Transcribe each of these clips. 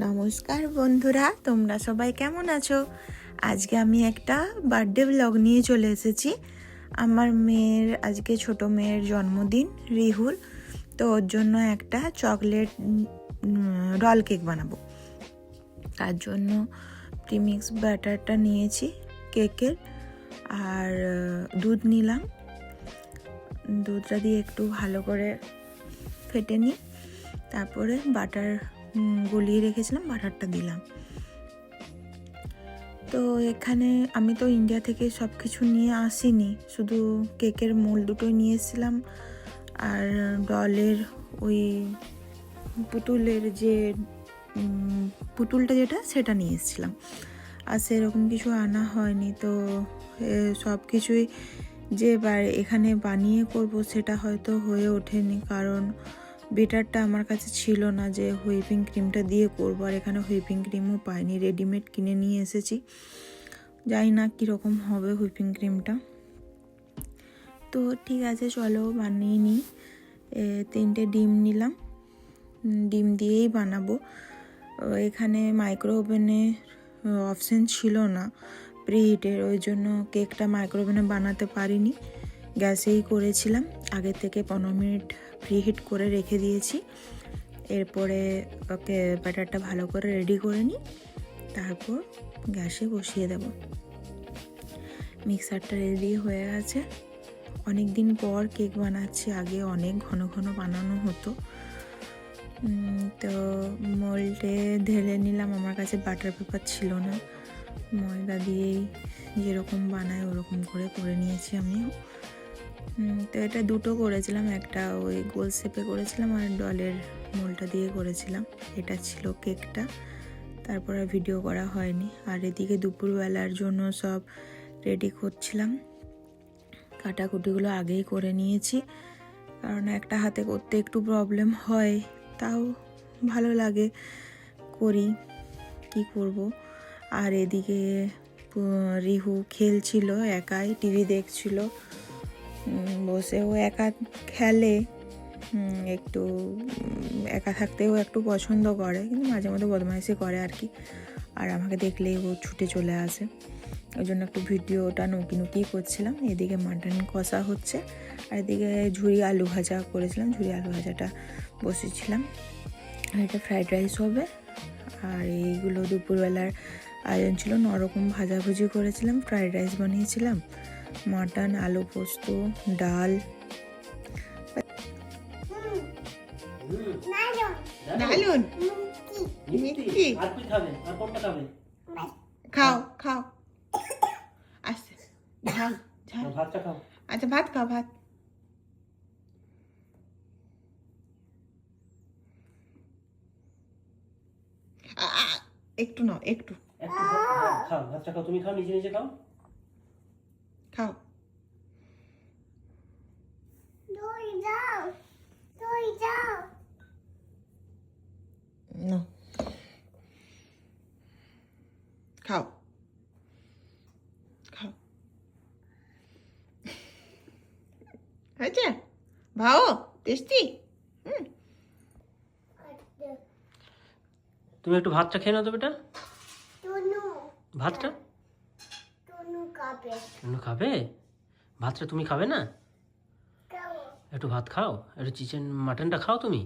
নমস্কার বন্ধুরা, তোমরা সবাই কেমন আছো? আজকে আমি একটা বার্থডে ব্লগ নিয়ে চলে এসেছি। আমার মেয়ের, আজকে ছোট মেয়ের জন্মদিন রিহুর তো ওর জন্য একটা চকলেট রল কেক বানাবো। তার জন্য প্রিমিক্স ব্যাটারটা নিয়েছি কেকের আর দুধ নিলাম। দুধটা দিয়ে একটু ভালো করে ফেটে নিই। তারপরে বাটার গলিয়ে রেখেছিলাম, বাটারটা দিলাম। তো এখানে আমি তো ইন্ডিয়া থেকে সব কিছু নিয়ে আসিনি, শুধু কেকের মোল দুটোই নিয়ে এসেছিলাম আর ডলের ওই পুতুলের যে পুতুলটা যেটা, সেটা নিয়ে এসেছিলাম আর সেরকম কিছু আনা হয়নি, তো সব কিছুই যে এখানে বানিয়ে করব, সেটা হয়তো হয়ে ওঠেনি। কারণ বেটারটা আমার কাছে ছিল না যে হুইপিং ক্রিমটা দিয়ে করব, আর এখানে হুইপিং ক্রিমও পাইনি, রেডিমেড কিনে নিয়ে এসেছি। জানি না কীরকম হবে হুইপিং ক্রিমটা। তো ঠিক আছে, চলো বানিয়ে নিই। তিনটে ডিম নিলাম। ডিম দিয়েই বানাবো। এখানে মাইক্রো ওভেনে অপশন ছিল না প্রিহিটের ওই জন্য কেকটা মাইক্রো ওভেনে বানাতে পারিনি। গ্যাসেই করেছিলাম। আগে থেকে পনেরো মিনিট প্রিহিট করে রেখে দিয়েছি। এরপরে ওকে ব্যাটারটা ভালো করে রেডি করে নিই। তারপর গ্যাসে বসিয়ে দেব। মিক্সারটা রেডি হয়ে গেছে। অনেক দিন পর কেক বানাচ্ছি। আগে অনেক ঘন ঘন বানানো হতো। তো মোল্ডে ঢেলে নিলাম। আমার কাছে বাটার পেপার ছিল না। ময়দা দিয়েই যেরকম বানায় ওরকম করে করে নিয়েছি আমিও। তো এটা দুটো করেছিলাম, একটা ওই গোল শেপে করেছিলাম আর ডলের মোলটা দিয়ে করেছিলাম। এটা ছিল কেকটা, তারপর আর ভিডিও করা হয়নি। আর এদিকে দুপুরবেলার জন্য সব রেডি করছিলাম। কাটাকুটিগুলো আগেই করে নিয়েছি, কারণ একটা হাতে করতে একটু প্রবলেম হয়, তাও ভালো লাগে করি, কি করব? আর এদিকে রিহু খেলছিল একাই, টিভি দেখছিল বসেও একা খেলে একটু একা থাকতেও একটু পছন্দ করে, কিন্তু মাঝে মধ্যে বদমাইশি করে আর কি। আর আমাকে দেখলেই ও ছুটে চলে আসে। ওই জন্য একটু ভিডিওটা নুকি নুকি করছিলাম। এদিকে মাটন কষা হচ্ছে, আর এদিকে ঝুড়ি আলু ভাজা করেছিলাম। ঝুড়ি আলু ভাজাটা বসেছিলাম। আর এটা ফ্রাইড রাইস হবে। আর এইগুলো দুপুরবেলার আয়োজন ছিল। নরকম ভাজাভুজি করেছিলাম। ফ্রাইড রাইস বানিয়েছিলাম। মাটন আলু পোস্ত ডাল। ডালুন মিষ্টি। খাও খাও। আচ্ছা ঝাল আচ্ছা ভাত খাও ভাত। একটু নাও একটু। খাও। ভাতটা খাও। তুমি খাও নিজে নিজে খাও নাও খাও। খাও। হয়েছে? ভাও টেস্টি? হুম। তুমি একটু ভাতটা খেয়ে নাও তো বেটা। ভাতটা? খাবে। ভাতটা তুমি খাবে না? একটু ভাত খাও একটু চিকেন মাটনটা খাও তুমি।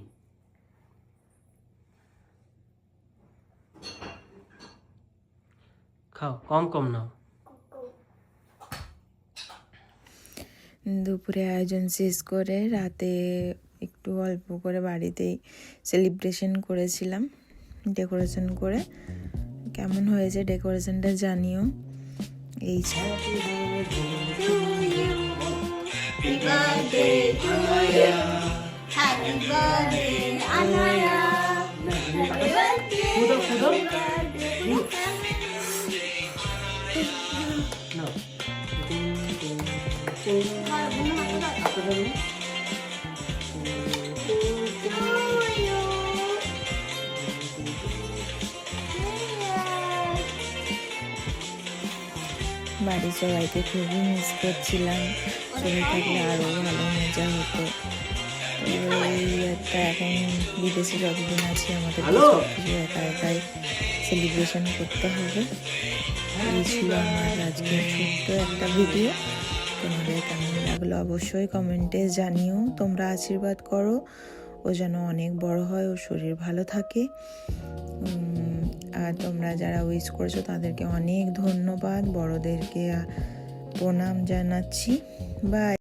খাও কম কম নাও। দুপুরে আয়োজন শেষ করে রাতে একটু অল্প করে বাড়িতেই সেলিব্রেশন করেছিলাম ডেকোরেশন করে। কেমন হয়েছে ডেকোরেশনটা জানিও। এই ছিল। বাড়ির সবাইকে খুবই মিস করছিলাম। সবাই থাকলে আরও ভালো মজা হতো। এই একটা এখন বিদেশে যতদিন আছি আমাদের? কিছু একা একাই সেলিব্রেশন করতে হবে। এই ছিল আমার আজকের ছোট্ট একটা ভিডিও তোমাদের কেমন লাগল অবশ্যই কমেন্টে জানিও, তোমরা আশীর্বাদ করো, ও যেন অনেক বড় হয় ও শরীর ভালো থাকে। আর তোমরা যারা উইশ করেছ, তাদেরকে অনেক ধন্যবাদ, বড়দেরকে প্রণাম জানাচ্ছি। বাই